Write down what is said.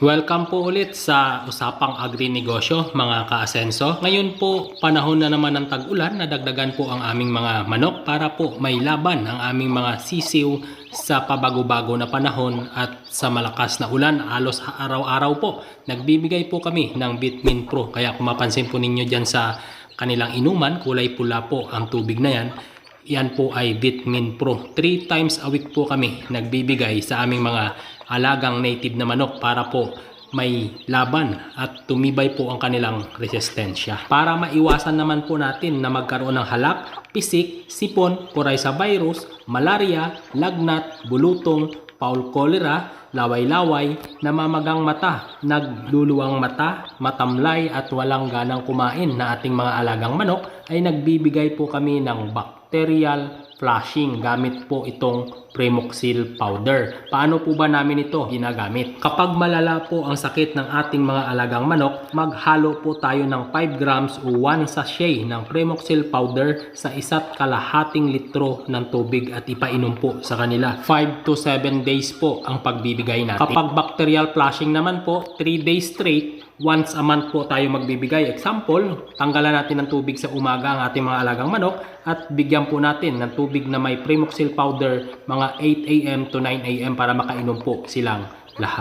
Welcome po ulit sa Usapang Agri-Negosyo mga kaasenso. Ngayon po panahon na naman ng tag-ulan nadagdagan po ang aming mga manok para po may laban ang aming mga sisiw sa pabago-bago na panahon at sa malakas na ulan halos araw-araw po. Nagbibigay po kami ng Bitmin Pro kaya kung mapansin po ninyo dyan sa kanilang inuman kulay pula po ang tubig na yan yan po ay Bitmin Pro. 3 times a week po kami nagbibigay sa aming mga alagang native na manok para po may laban at tumibay po ang kanilang resistensya. Para maiwasan naman po natin na magkaroon ng halak, pisik, sipon, sa virus, malaria, lagnat, bulutong, foul cholera, laway-laway, namamagang mata, nagluluwang mata, matamlay at walang ganang kumain na ating mga alagang manok ay nagbibigay po kami ng bacterial flushing gamit po itong Premoxil powder. Paano po ba namin ito ginagamit? Kapag malala po ang sakit ng ating mga alagang manok, maghalo po tayo ng 5 grams o 1 sachet ng Premoxil powder sa isa't kalahating litro ng tubig at ipainom po sa kanila. 5 to 7 days po ang pagbibigay natin. Kapag bacterial flushing naman po, 3 days straight, once a month po tayo magbibigay. Example, tanggalan natin ng tubig sa umaga ang ating mga alagang manok at bigyan po natin ng tubig na may Premoxil powder mga 8 a.m. to 9 a.m. para makainom po silang lahat.